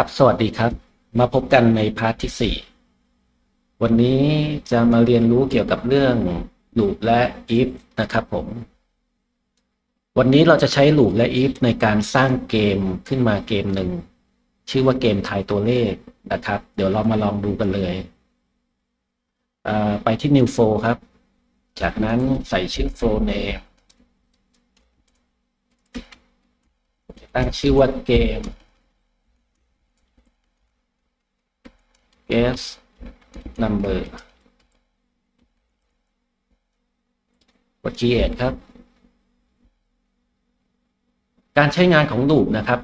ครับ สวัสดีครับ มาพบกันในพาร์ทที่ 4 วันนี้จะมาเรียนรู้เกี่ยวกับเรื่อง loop และ if นะครับผม วันนี้เราจะใช้ loop และ if ในการสร้างเกมขึ้นมาเกมหนึ่ง ชื่อว่าเกมทายตัวเลขนะครับ เดี๋ยวเรามาลองดูกันเลยเไปที่ new flow ครับ จากนั้นใส่ชื่อ flow name ตั้งชื่อว่าเกม guess number กด create ครับ การใช้งานของ loop นะครับ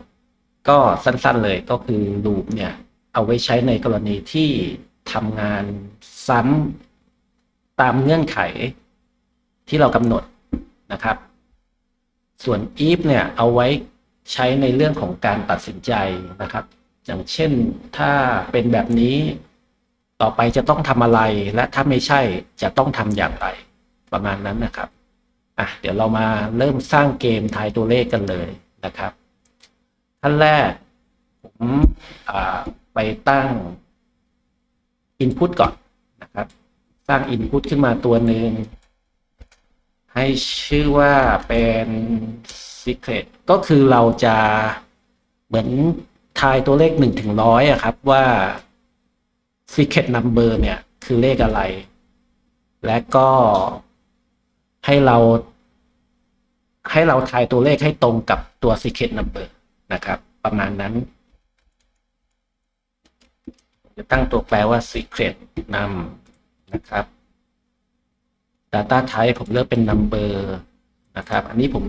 ก็สั้นๆเลยก็คือ loop เนี่ย เอาไว้ใช้ในกรณีที่ทำงานซ้ำตามเงื่อนไขที่เรากำหนดนะครับ ส่วน if เนี่ย เอาไว้ใช้ในเรื่องของการตัดสินใจนะครับ อย่างเช่นถ้าเป็นแบบนี้ต่อไปจะต้องทำอะไร และถ้าไม่ใช่จะต้องทำอย่างไร ประมาณนั้นนะครับอะเดี๋ยวเรามาเริ่มสร้างเกมทายตัวเลขกันเลยนะครับขั้นแรกผมไปตั้ง Input ก่อนนะครับ สร้าง Input ขึ้นมาตัวหนึ่งให้ชื่อว่าเป็น Secret ก็คือเราจะเหมือน ทายตัวเลขหนึ่งถึงร้อยอะครับว่า secret number เนี่ย คือเลขอะไร และก็ให้เรา ให้เราทายตัวเลขให้ตรงกับตัว secret number นะครับ ประมาณนั้น จะตั้งตัวแปลว่า secret num นะครับ data type ผมเลือกเป็น number นะครับ อันนี้ผม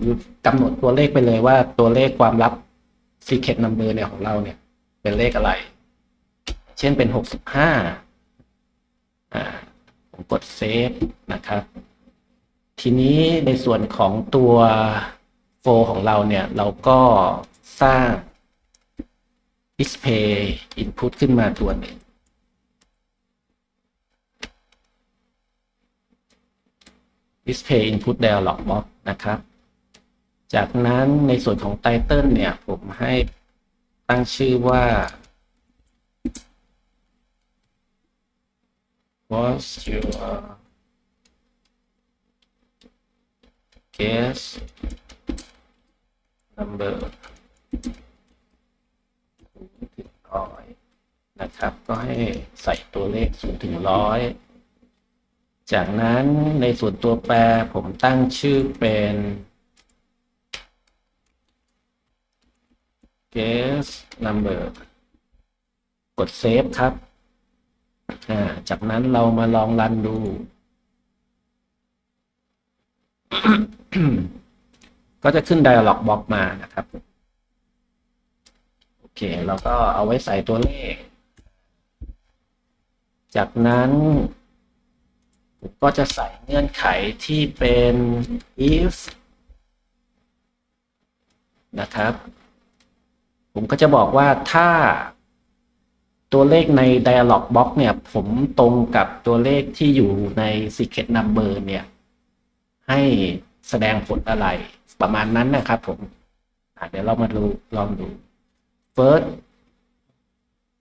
กำหนดตัวเลขไปเลยว่าตัวเลขความลับ secret number เนี่ยของเราเนี่ย เป็นเลขอะไร เช่นเป็นหกสิบห้าอ่าผมกดเซฟนะครับ ทีนี้ในส่วนของตัวโฟของเราเนี่ย เราก็สร้าง display input ขึ้นมาตัวหนึ่ง display input dialog box นะครับ จากนั้นในส่วนของ title เนี่ย ผมให้ตั้งชื่อว่า what's your guess number ร้อยนะครับ ก็ให้ใส่ตัวเลขศูนย์ถึงร้อยจากนั้นในส่วนตัวแปรผมตั้งชื่อเป็น guess number กดเซฟครับ จากนั้นเรามาลองรันดู ก็จะขึ้น dialog box มานะครับ โอเค เราก็เอาไว้ใส่ตัวเลข จากนั้น ก็จะใส่เงื่อนไขที่เป็น if นะครับ ผมก็จะบอกว่าถ้าตัวเลขใน dialog box เนี่ย ผมตรงกับตัวเลขที่อยู่ใน secret number เนี่ย ให้แสดงผลอะไร ประมาณนั้นนะครับผมเดี๋ยวเรามาดูลองดู first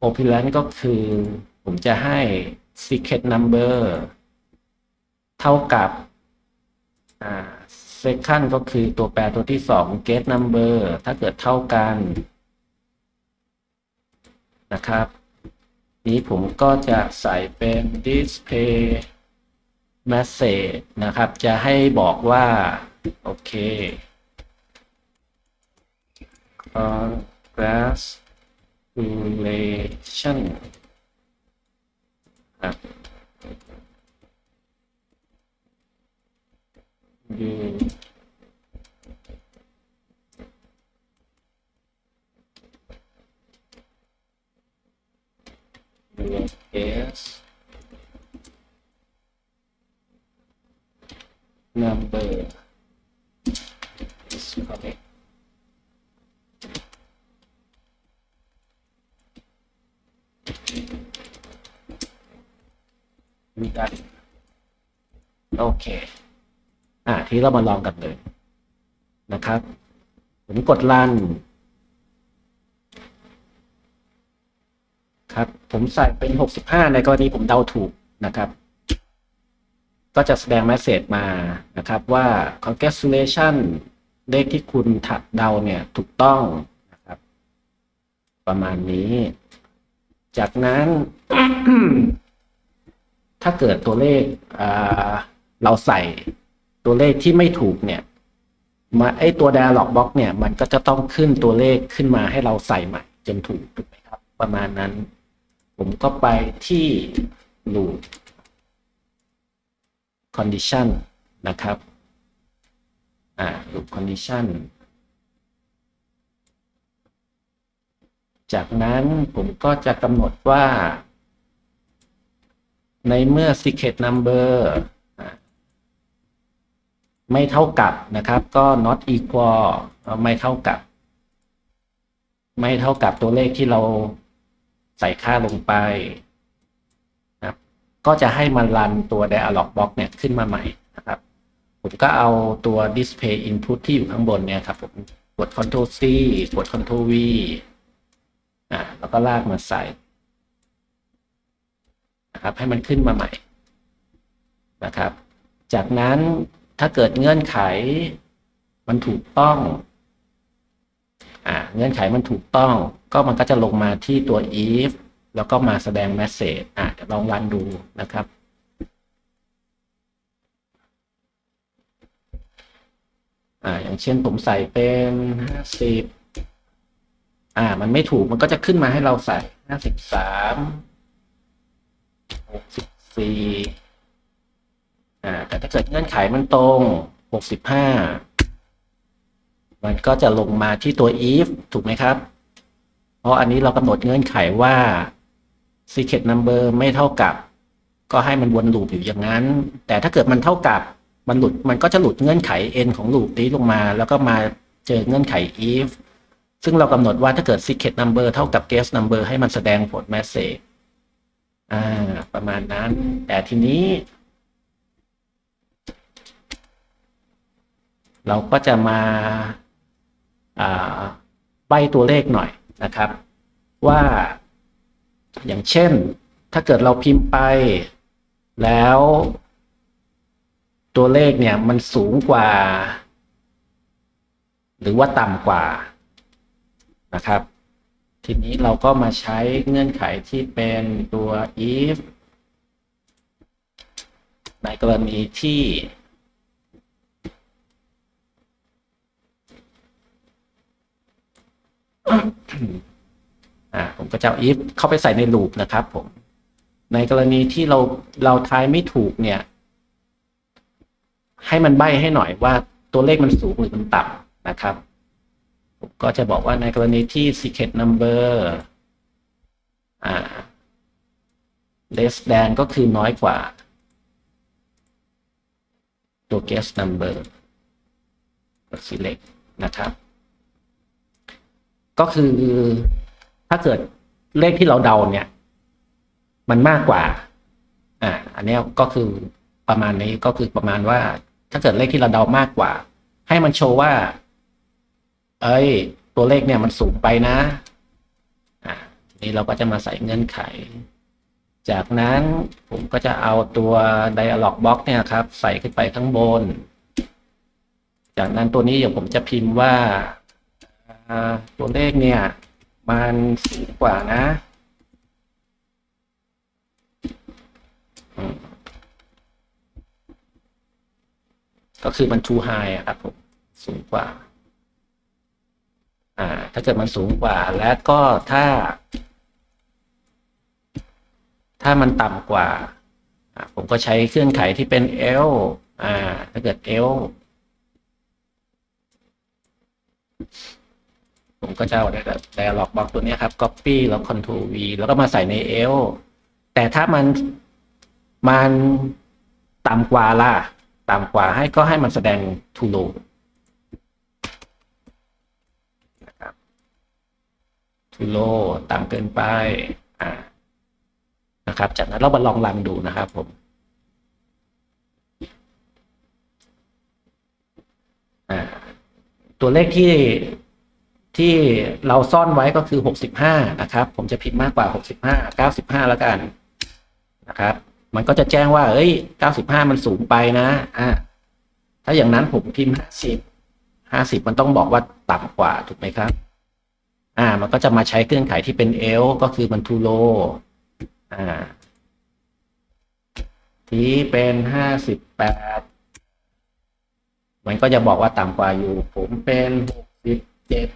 operand ก็คือ ผมจะให้ secret number เท่ากับอ่า second ก็คือตัวแปรตัวที่สอง get number ถ้าเกิดเท่ากัน นะครับ นี้ผมก็จะใส่เป็น display message นะครับ จะให้บอกว่า โอเค congratulation ครับ you s number is correct. You got it. โอเค อ่าทีนี้เรามาลองกันเลยนะครับ ผมกดรัน ครับ ผมใส่เป็น 65 ในกรณีผมเดาถูกนะครับ ก็จะแสดงแมสเซจมานะครับว่า congratulation เลขที่คุณถัดเดาเนี่ยถูกต้องนะครับ ประมาณนี้ จากนั้น ถ้าเกิดตัวเลขเราใส่ตัวเลขที่ไม่ถูกเนี่ยมาไอตัว dialog box เนี่ย มันก็จะต้องขึ้นตัวเลขขึ้นมาให้เราใส่ใหม่จนถูกถูกไหมครับ ประมาณนั้น ผมก็ไปที่ loop condition นะครับ อ่า loop condition จากนั้นผมก็จะกำหนดว่า ในเมื่อ secret number ไม่เท่ากับนะครับ ก็ not equal ไม่เท่ากับ ไม่เท่ากับตัวเลขที่เรา ใส่ค่าลงไปนะครับ ก็จะให้มันรันตัว dialog box เนี่ยขึ้นมาใหม่นะครับ ผมก็เอาตัว display input ที่อยู่ข้างบนเนี่ยครับผมกด Ctrl C กด Ctrl V อ่าแล้วก็ลากมาใส่นะครับให้มันขึ้นมาใหม่นะครับ จากนั้นถ้าเกิดเงื่อนไขมันถูกต้อง อ่าเงื่อนไขมันถูกต้องก็มันก็จะลงมาที่ตัว if แล้วก็มาแสดง message อ่าเดี๋ยวลองรันดูนะครับอ่าอย่างเช่นผมใส่เป็นห้าสิบอ่า มันไม่ถูกมันก็จะขึ้นมาให้เราใส่ห้าสิบสามหกสิบสี่อ่า แต่ถ้าเกิดเงื่อนไขมันตรงหกสิบห้า มันก็จะลงมาที่ตัว if ถูกไหมครับ เพราะอันนี้เรากำหนดเงื่อนไขว่า secret number ไม่เท่ากับ ก็ให้มันวนลูปอยู่อย่างนั้น แต่ถ้าเกิดมันเท่ากับมันหลุดมันก็จะหลุดเงื่อนไข n ของลูปนี้ลงมา แล้วก็มาเจอเงื่อนไข if ซึ่งเรากำหนดว่าถ้าเกิด secret number เท่ากับ guess number ให้มันแสดงผล message อ่า ประมาณนั้น แต่ทีนี้ เราก็จะมาอ่า ใบตัวเลขหน่อยนะครับ ว่า อย่างเช่น ถ้าเกิดเราพิมพ์ไป แล้ว ตัวเลขเนี่ยมันสูงกว่า หรือว่าต่ำกว่านะครับ ทีนี้เราก็มาใช้เงื่อนไขที่เป็นตัว if ในกรณีที่ อ่าผมก็จะเอา if เข้าไปใส่ใน loop นะครับผม ในกรณีที่เราเราทายไม่ถูกเนี่ย ให้มันใบ้ให้หน่อยว่าตัวเลขมันสูงหรือมันต่ำนะครับ ผมก็จะบอกว่าในกรณีที่ secret number อ่า less than ก็คือน้อยกว่า ตัว guess number กด select นะครับ ก็คือถ้าเกิดเลขที่เราเดาเนี่ย มันมากกว่า อ่า อันนี้ก็คือประมาณนี้ก็คือประมาณว่า ถ้าเกิดเลขที่เราเดามากกว่า ให้มันโชว์ว่า เอ้ย ตัวเลขเนี่ยมันสูงไปนะ อ่าทีนี้เราก็จะมาใส่เงื่อนไข จากนั้นผมก็จะเอาตัว dialog box เนี่ยครับ ใส่ขึ้นไปข้างบน จากนั้นตัวนี้เดี๋ยวผมจะพิมพ์ว่า ตัวเลขเนี่ย มันสูงกว่านะ ก็คือมัน too high อะครับผมสูงกว่า อ่า ถ้าเกิดมันสูงกว่า และก็ถ้า ถ้ามันต่ำกว่าอ่าผมก็ใช้เครื่องไขที่เป็น L อ่า ถ้าเกิด L ผมก็จะเอา dialog box ตัวนี้ครับ copy แล้ว Ctrl V แล้วก็มาใส่ใน L แต่ถ้ามันมันต่ำกว่าล่ะต่ำกว่าให้ก็ให้มันแสดง to low นะครับ to low ต่ำเกินไปอ่านะครับ จากนั้นเรามาลองรันดูนะครับผมอ่าตัวเลขที่ ที่เราซ่อนไว้ก็คือหกสิบห้านะครับ ผมจะพิมพ์มากกว่าหกสิบห้าเก้าสิบห้าแล้วกันนะครับ มันก็จะแจ้งว่า เอ้ยเก้าสิบห้ามันสูงไปนะ อ่า ถ้าอย่างนั้นผมพิมพ์ห้าสิบห้าสิบมันต้องบอกว่าต่ำกว่าถูกไหมครับ อ่า มันก็จะมาใช้เครื่องไขที่เป็นเอลก็คือมันทูโลอ่า ที่เป็นห้าสิบแปดมันก็จะบอกว่าต่ำกว่าอยู่ ผมเป็นหกสิบเจ็ด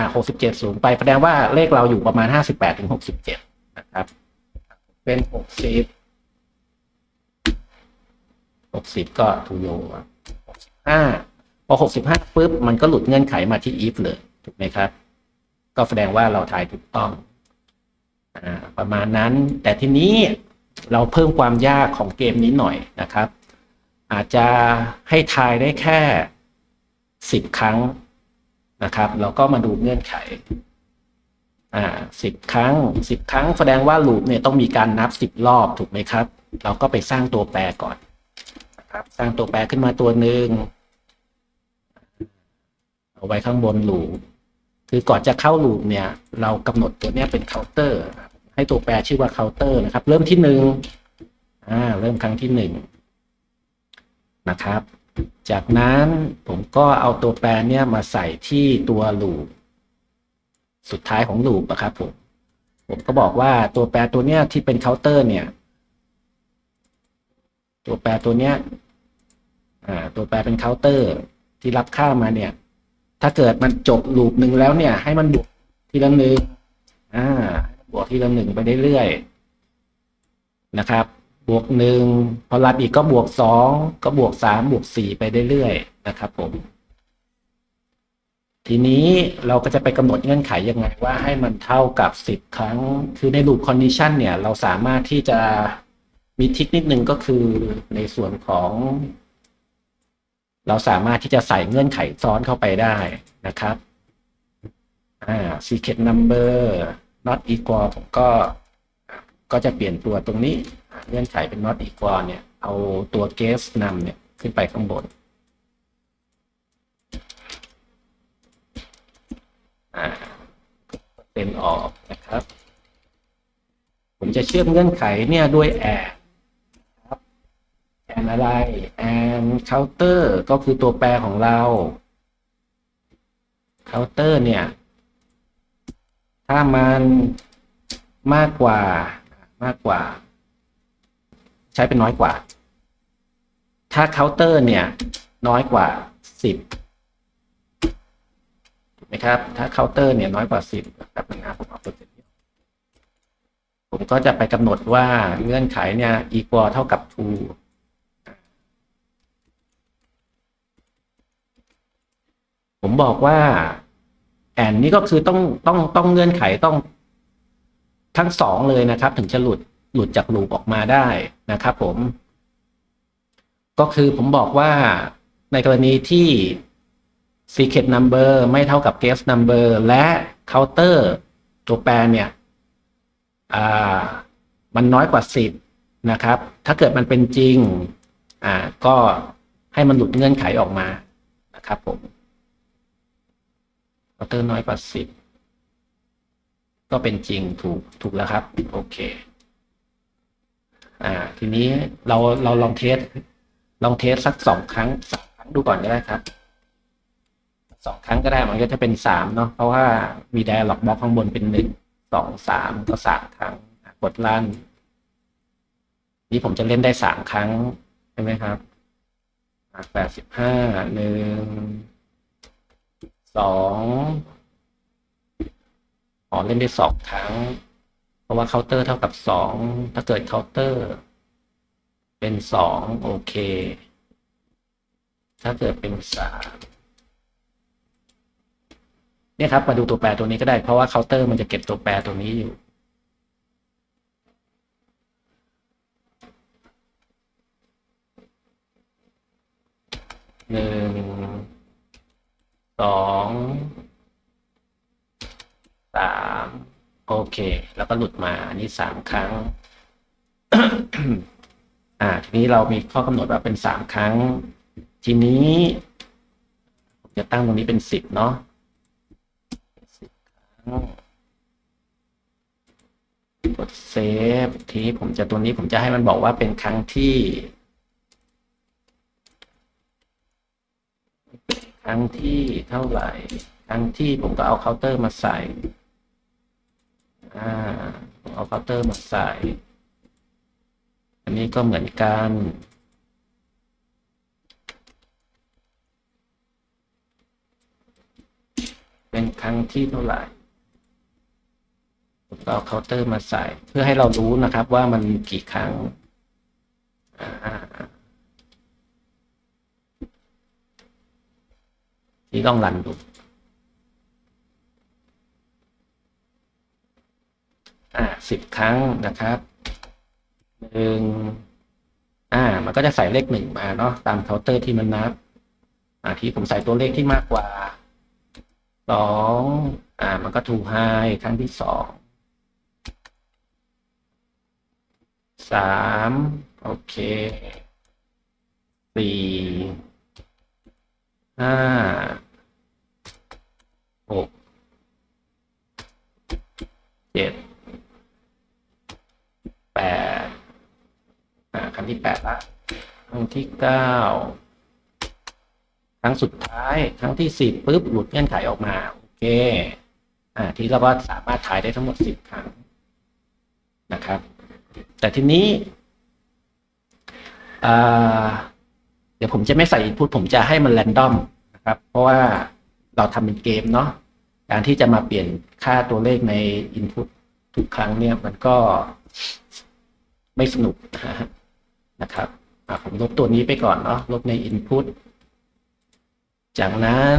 อ่าหกสิบเจ็ดสูงไปแสดงว่าเลขเราอยู่ประมาณห้าสิบแปดถึงหกสิบเจ็ดนะครับ เป็นหกสิบหกสิบก็ทูโยหกสิบห้าพอหกสิบห้าปุ๊บ มันก็หลุดเงื่อนไขมาที่ if เลย ถูกไหมครับ ก็แสดงว่าเราทายถูกต้องอ่าประมาณนั้น แต่ทีนี้เราเพิ่มความยากของเกมนี้หน่อยนะครับ อาจจะให้ทายได้แค่สิบครั้ง นะครับ แล้วก็มาดูเงื่อนไขอ่าสิบครั้งสิบครั้งแสดงว่าลูปเนี่ยต้องมีการนับสิบรอบถูกไหมครับ เราก็ไปสร้างตัวแปรก่อนนะครับสร้างตัวแปรขึ้นมาตัวหนึ่งเอาไว้ข้างบนลูปคือก่อนจะเข้าลูปเนี่ย เรากำหนดตัวเนี้ยเป็นเคาน์เตอร์ ให้ตัวแปรชื่อว่าเคาน์เตอร์นะครับ เริ่มที่หนึ่งอ่าเริ่มครั้งที่หนึ่งนะครับ จากนั้นผมก็เอาตัวแปรเนี่ยมาใส่ที่ตัวลูปสุดท้ายของลูปอะครับผม ผมก็บอกว่าตัวแปรตัวเนี้ยที่เป็นเคาน์เตอร์เนี่ย ตัวแปรตัวเนี้ยอ่าตัวแปรเป็นเคาน์เตอร์ที่รับค่ามาเนี่ย ถ้าเกิดมันจบลูปหนึ่งแล้วเนี่ย ให้มันบวกทีละหนึ่งอ่าบวกทีละหนึ่งไปเรื่อยๆนะครับ บวกหนึ่งพอรับอีกก็บวกสองก็บวกสามบวกสี่ไปเรื่อยๆนะครับผม ทีนี้เราก็จะไปกำหนดเงื่อนไขยังไงว่าให้มันเท่ากับสิบครั้ง คือใน loop condition เนี่ย เราสามารถที่จะมีทริคนิดนึงก็คือในส่วนของ เราสามารถที่จะใส่เงื่อนไขซ้อนเข้าไปได้นะครับอ่า secret number not equal ก็ก็จะเปลี่ยนตัวตรงนี้ เงื่อนไขเป็น not equal เนี่ย เอาตัว guess นำเนี่ย ขึ้นไปข้างบนเป็นออกนะครับ ผมจะเชื่อมเงื่อนไขเนี่ยด้วยแอนครับแอนอะไรแอนเคาน์เตอร์ก็คือตัวแปรของเราเคาน์เตอร์เนี่ย ถ้ามันมากกว่ามากกว่า ใช้เป็นน้อยกว่า ถ้าเคาน์เตอร์เนี่ยน้อยกว่าสิบนะครับ ถ้าเคาน์เตอร์เนี่ยน้อยกว่าสิบแบบนะผมเอาเปอร์เซ็นต์ผมก็จะไปกำหนดว่าเงื่อนไขเนี่ย equal เท่ากับ true ผมบอกว่าแอนนี่ก็คือต้องต้องต้องเงื่อนไขต้องทั้งสองเลยนะครับ ถึงจะหลุด หลุดจากลูปออกมาได้นะครับผม ก็คือผมบอกว่าในกรณีที่ secret number ไม่เท่ากับ guess number และ counter ตัวแปรเนี่ยมันน้อยกว่า 10 นะครับ ถ้าเกิดมันเป็นจริงอ่าก็ให้มันหลุดเงื่อนไขออกมานะครับผม counter น้อยกว่า 10 ก็เป็นจริงถูกถูกแล้วครับ โอเค อ่า ทีนี้เราเราลองเทส ลองเทสสักสองครั้งสามครั้งดูก่อนก็ได้ครับสองครั้งก็ได้มันก็จะเป็นสามเนาะเพราะว่ามีไดอะล็อกบล็อกข้างบนเป็นหนึ่งสองสามก็สามครั้งกดลั่นนี่ผมจะเล่นได้สามครั้งใช่ไหมครับแปดสิบห้าหนึ่งสองอ๋อเล่นได้สองครั้ง ราะว่าเคาน์เตอร์เท่ากับสองถ้าเกิดเคาน์เตอร์ เป็นสองโอเค ถ้าเกิดเป็นสามเนี่ยครับมาดูตัวแปรตัวนี้ก็ได้เพราะว่าเคาน์เตอร์มันจะเก็บตัวแปรตัวนี้อยู่ หนึ่ง สอง สาม โอเค แล้วก็หลุดมาอันนี้สามครั้ง อ่า ทีนี้เรามีข้อกำหนดว่าเป็นสามครั้ง ทีนี้ผมจะตั้งตรงนี้เป็นสิบเนาะกดเซฟทีนี้ผมจะตัวนี้ผมจะให้มันบอกว่าเป็นครั้งที่ ครั้งที่เท่าไหร่ ครั้งที่ผมก็เอาเคาน์เตอร์มาใส่ อ่าเอาเคาน์เตอร์มาใส่ อันนี้ก็เหมือนกันเป็นครั้งที่เท่าไหร่เอาเคาน์เตอร์มาใส่ เพื่อให้เรารู้นะครับว่ามันกี่ครั้งที่ต้องรันดู อ่า สิบครั้งนะครับหนึ่งอ่า มันก็จะใส่เลขหนึ่งมาเนาะตามเคาน์เตอร์ที่มันนับ อ่า ที่ผมใส่ตัวเลขที่มากกว่าสองอ่า มันก็ถูกไฮครั้งที่สองสามโอเคสี่ห้าหกเจ็ด แปดอ่าครั้งที่แปดละครั้งที่เก้าครั้งสุดท้ายครั้งที่สิบปุ๊บหลุดเงื่อนไขออกมาโอเคอ่าที่เราก็สามารถถ่ายได้ทั้งหมดสิบครั้งนะครับ แต่ทีนี้เดี๋ยวผมจะไม่ใส่ input ผมจะให้มันแรนดอมนะครับ เพราะว่าเราทำเป็นเกมเนาะการที่จะมาเปลี่ยนค่าตัวเลขใน input ทุกครั้งเนี่ยมันก็ ไม่สนุกนะครับผมลบตัวนี้ไปก่อนเนาะลบใน input จากนั้น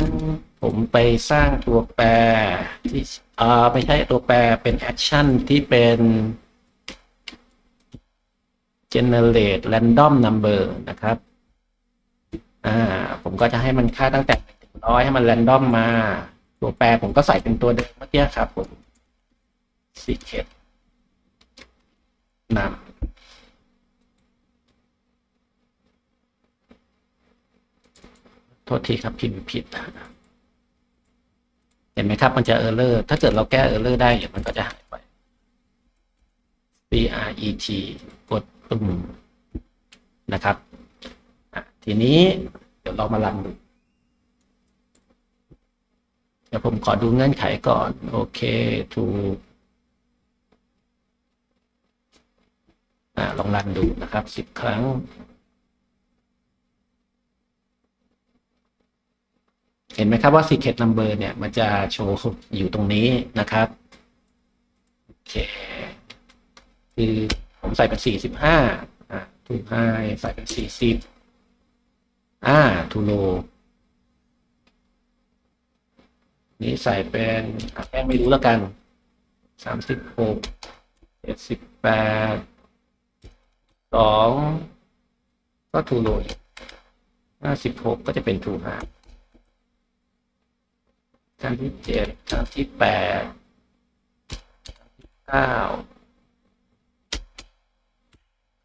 ผมไปสร้างตัวแปรที่อ่าไม่ใช่ตัวแปรเป็น action ที่เป็น generate random number นะครับ อ่า ผมก็จะให้มันค่าตั้งแต่ร้อยให้มัน random มา ตัวแปรผมก็ใส่เป็นตัวเดิมเมื่อกี้ครับผม secret นำ ทษทีครับพิมพ์ผิด เห็นไหมครับ มันจะ error ถ้าเกิดเราแก้ error ได้เดี๋ยวมันก็จะหายไป C R E T กดปุ่มนะครับ ทีนี้เดี๋ยวเรามารันดูเดี๋ยวผมขอดูเงื่อนไขก่อน โอเคถูกลองรันดูนะครับสิบครั้ง เห็นไหมครับว่า secret number เนี่ยมันจะโชว์อยู่ตรงนี้นะครับโอเคคือผมใส่เป็นสี่สิบห้าอ่าทูไฮใส่เป็นสี่สิบอ่าทูโลนี่ใส่เป็นแป้งไม่รู้แล้วกันสามสิบหกเจ็ดสิบแปดสองก็ทูโลห้าสิบหกก็จะเป็นทูห้า ครั้งที่เจ็ดครั้งที่แปดครั้งที่เก้า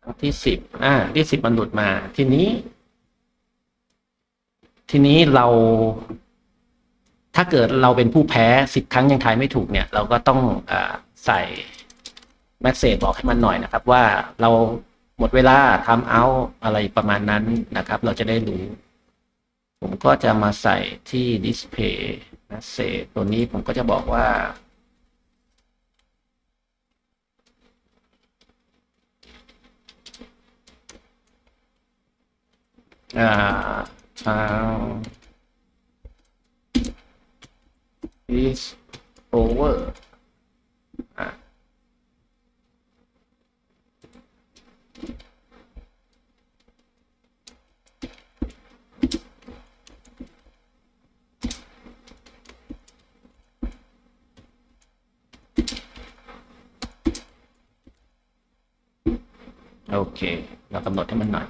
ครั้งที่สิบอ่าที่สิบมันหลุดมา ทีนี้ ทีนี้เรา ถ้าเกิดเราเป็นผู้แพ้สิบครั้งยังทายไม่ถูกเนี่ย เราก็ต้องอใส่แมสเซจบอกให้มันหน่อยนะครับ ว่าเราหมดเวลาทำเอาอะไรประมาณนั้นนะครับ เราจะได้รู้ ผมก็จะมาใส่ที่ display นะเศษตัวนี้ผมก็จะบอกว่า อ่าชาว is over โอเค เรากำหนดให้มันหน่อย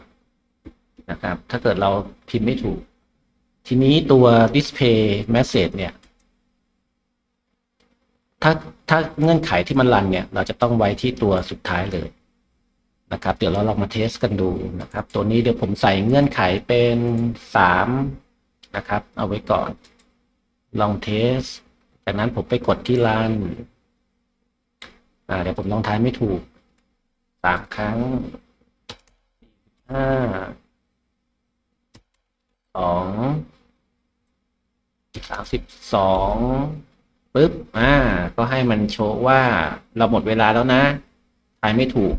นะครับ ถ้าเกิดเราพิมพ์ไม่ถูก ทีนี้ตัว display message เนี่ย ถ้าถ้าเงื่อนไขที่มันรันเนี่ย เราจะต้องไว้ที่ตัวสุดท้ายเลยนะครับ เดี๋ยวเราลองมาเทสกันดูนะครับ ตัวนี้เดี๋ยวผมใส่เงื่อนไขเป็นสามนะครับ เอาไว้ก่อน ลองเทส จากนั้นผมไปกดที่รันอ่าเดี๋ยวผมลองทายไม่ถูกามครั้งห้าสองสามสิบสองปึ๊บอ่า ก็ให้มันโชว์ว่าเราหมดเวลาแล้วนะทายไม่ถูก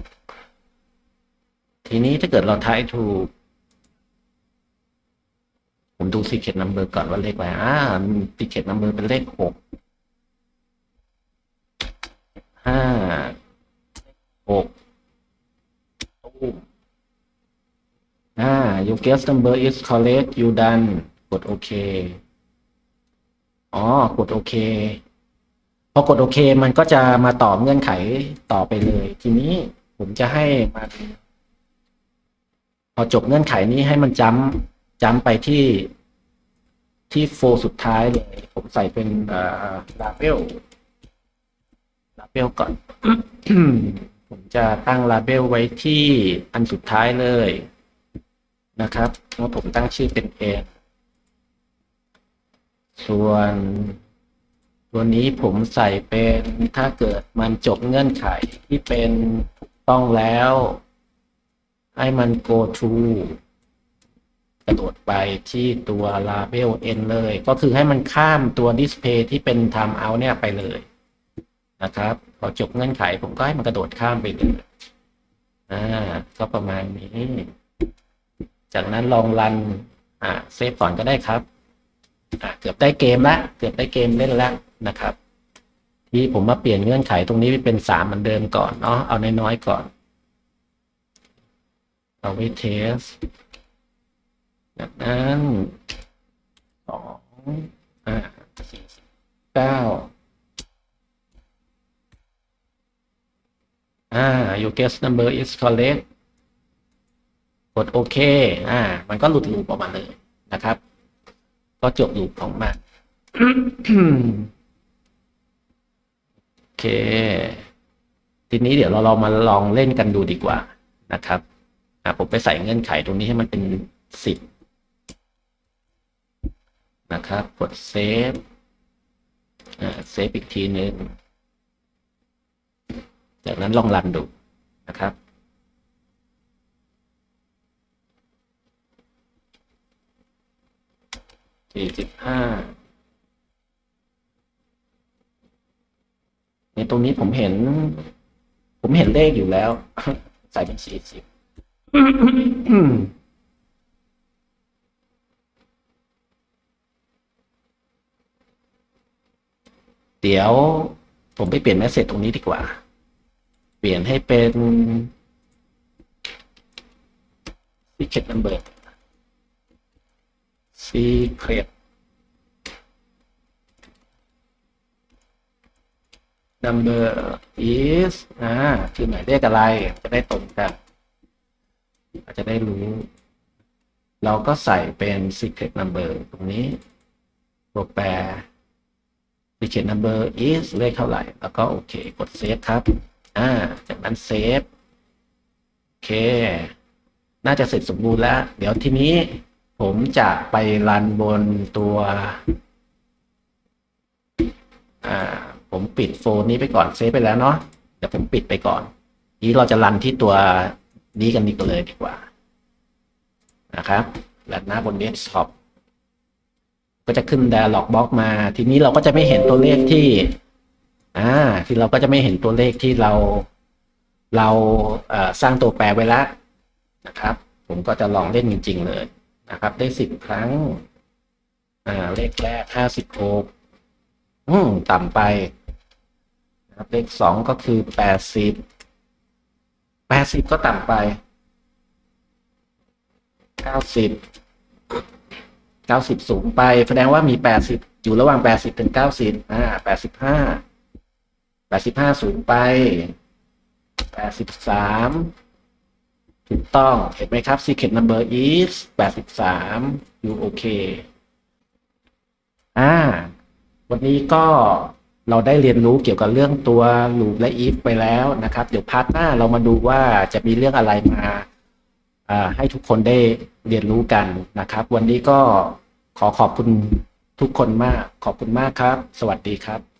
ทีนี้ถ้าเกิดเราทายถูก ผมดู secret number ก่อนว่าเลขอะไรอ่า secret number เป็นเลขหก ห้า หกตู้ม you guess number is correct you done กดโอเคอ๋อกดโอเคพอกดโอเคมันก็จะมาตอบเงื่อนไขต่อไปเลย ทีนี้ผมจะให้มันพอจบเงื่อนไขนี้ให้มันจำจำไปที่ที่โฟสุดท้ายเลย ผมใส่เป็นลาเบลลาเบลก่อน ผมจะตั้งลาเบลไว้ที่อันสุดท้ายเลย นะครับแล้วผมตั้งชื่อเป็น A ส่วนตัวนี้ผมใส่เป็นถ้าเกิดมันจบเงื่อนไขที่เป็นถูกต้องแล้ว ให้มัน go to กระโดดไปที่ตัว label n เลย ก็คือให้มันข้ามตัว display ที่เป็น time out เนี่ยไปเลยนะครับ พอจบเงื่อนไขผมก็ให้มันกระโดดข้ามไปเลยอ่าก็ประมาณนี้ จากนั้นลองรันอ่าเซฟก่อนก็ได้ครับอ่าเกือบได้เกมละเกือบได้เกมเล่นแล้วนะครับ ที่ผมมาเปลี่ยนเงื่อนไขตรงนี้เป็นสามเหมือนเดิมก่อนเนาะเอาน้อยๆก่อน เอาไว้เทสจากนั้นสองอ่าสี่สิบเก้าอ่า your guess number is correct กดโอเค อ่า มันก็หลุดลูปออกมาเลยนะครับ ก็จบลูปของมันโอเค ทีนี้เดี๋ยวเราลองมาลองเล่นกันดูดีกว่านะครับอะผมไปใส่เงื่อนไขตรงนี้ให้มันเป็นสิบนะครับ กดเซฟอ่าเซฟอีกทีหนึ่งจากนั้นลองรันดูนะครับ สี่สิบห้าในตรงนี้ผมเห็น ผมเห็นเลขอยู่แล้ว ใส่เป็นสี่สิบเดี๋ยวผมไปเปลี่ยนแมสเซจตรงนี้ดีกว่า เปลี่ยนให้เป็น secret number secret number is อ่าคือหมายเลขอะไร จะได้ตรงกันเราจะได้รู้ เราก็ใส่เป็น secret number ตรงนี้ตัวแปร secret number is เลขเท่าไหร่ แล้วก็โอเค กดเซฟครับ อ่า จากนั้นเซฟโอเค น่าจะเสร็จสมบูรณ์แล้ว เดี๋ยวทีนี้ ผมจะไปรันบนตัว อ่า ผมปิดโฟนนี้ไปก่อนเซฟไปแล้วเนาะเดี๋ยวผมปิดไปก่อน นี้เราจะรันที่ตัวนี้กันดีกว่าเลยดีกว่า นะครับรันหน้าบนเดสก์ท็อปก็จะขึ้น dialog box มา ทีนี้เราก็จะไม่เห็นตัวเลขที่ อ่า ที่เราก็จะไม่เห็นตัวเลขที่เรา เราสร้างตัวแปรไว้แล้วนะครับ ผมก็จะลองเล่นจริง ๆ เลย นะครับ ได้สิบครั้ง อ่า เลขแรกห้าสิบหกอืม ต่ำไปนะครับเลขสองก็คือแปดสิบแปดสิบก็ต่ำไปเก้าสิบเก้าสิบสูงไป แสดงว่ามีแปดสิบอยู่ระหว่างแปดสิบถึงเก้าสิบอ่าแปดสิบห้าแปดสิบห้าสูงไปแปดสิบสาม ถูกต้อง เห็นไหมครับ secret number is 83 you okay อ่า วันนี้ก็เราได้เรียนรู้เกี่ยวกับเรื่องตัว loop และ if ไปแล้วนะครับ เดี๋ยวพาร์ทหน้าเรามาดูว่าจะมีเรื่องอะไรมาอ่าให้ทุกคนได้เรียนรู้กันนะครับ วันนี้ก็ขอขอบคุณทุกคนมาก ขอบคุณมากครับ สวัสดีครับ